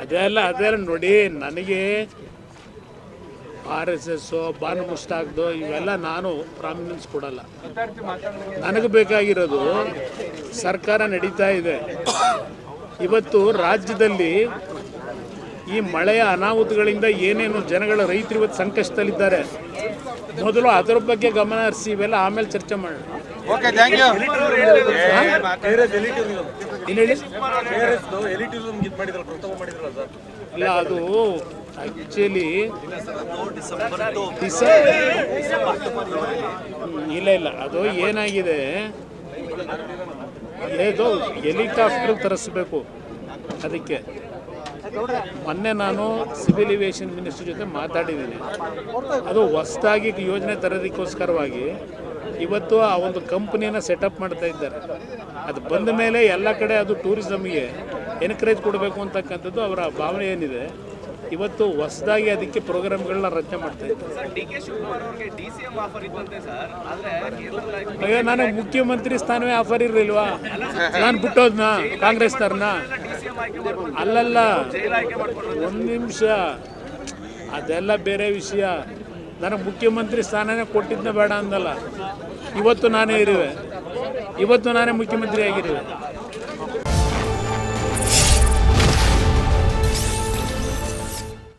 ಅದೆಲ್ಲ ಅದೆಲ್ಲ ನೋಡಿ, ನನಗೆ ಆರ್ ಎಸ್ ಎಸ್ಸು ಬಾನು ಇವೆಲ್ಲ ನಾನು ಪ್ರಾಮಿನೆನ್ಸ್ ಕೊಡಲ್ಲ. ನನಗೆ ಬೇಕಾಗಿರೋದು ಸರ್ಕಾರ ನಡೀತಾ ಇದೆ. ಇವತ್ತು ರಾಜ್ಯದಲ್ಲಿ ಈ ಮಳೆಯ ಅನಾಹುತಗಳಿಂದ ಏನೇನು ಜನಗಳ ರೈತರು ಇವತ್ತು ಸಂಕಷ್ಟದಲ್ಲಿದ್ದಾರೆ. ಮೊದಲು ಅದರ ಬಗ್ಗೆ ಗಮನ ಹರಿಸಿ, ಇವೆಲ್ಲ ಆಮೇಲೆ ಚರ್ಚೆ ಮಾಡೋಣ. ಓಕೆ ಥ್ಯಾಂಕ್ ಯು ಏನು ಹೇಳಿ? ಇಲ್ಲ ಅದು ಆಕ್ಚುಲಿ ಇಲ್ಲ ಇಲ್ಲ ಅದು ಏನಾಗಿದೆ? ಇದು ಹೆಲಿಕಾಪ್ಟರ್ ತರಿಸ್ಬೇಕು ಅದಕ್ಕೆ. ಮೊನ್ನೆ ನಾನು ಸಿವಿಲ್ ಏವಿಯೇಷನ್ ಮಿನಿಸ್ಟರ್ ಜೊತೆ ಮಾತಾಡಿದ್ದೀನಿ. ಅದು ಹೊಸದಾಗಿ ಯೋಜನೆ ತರೋದಕ್ಕೋಸ್ಕರವಾಗಿ ಇವತ್ತು ಆ ಒಂದು ಕಂಪ್ನಿಯನ್ನು ಸೆಟಪ್ ಮಾಡ್ತಾ ಇದ್ದಾರೆ. ಅದು ಬಂದ ಮೇಲೆ ಎಲ್ಲ ಕಡೆ ಅದು ಟೂರಿಸಮ್ಗೆ ಎನ್ಕರೇಜ್ ಕೊಡಬೇಕು ಅಂತಕ್ಕಂಥದ್ದು ಅವರ ಭಾವನೆ ಏನಿದೆ. ಇವತ್ತು ಹೊಸದಾಗಿ ಅದಕ್ಕೆ ಪ್ರೋಗ್ರಾಮ್ಗಳನ್ನ ರಚನೆ ಮಾಡ್ತಾ ಇದ್ದಾರೆ. ನನಗೆ ಮುಖ್ಯಮಂತ್ರಿ ಸ್ಥಾನವೇ ಆಫರ್ ಇರಲಿಲ್ವಾ? ನಾನು ಬಿಟ್ಟೋದ್ನ? ಕಾಂಗ್ರೆಸ್ ತರನ ಸಿ ಎಂ ಅಲ್ಲಲ್ಲ, ಒಂದು ನಿಮಿಷ. ಅದೆಲ್ಲ ಬೇರೆ ವಿಷಯ. ನನಗೆ ಮುಖ್ಯಮಂತ್ರಿ ಸ್ಥಾನನೇ ಕೊಟ್ಟಿದ್ದೇ ಬೇಡ ಅಂದಲ್ಲ. ಇವತ್ತು ನಾನೇ ಇರುವೆ. ಇವತ್ತು ನಾನೇ ಮುಖ್ಯಮಂತ್ರಿ ಆಗಿರುವೆ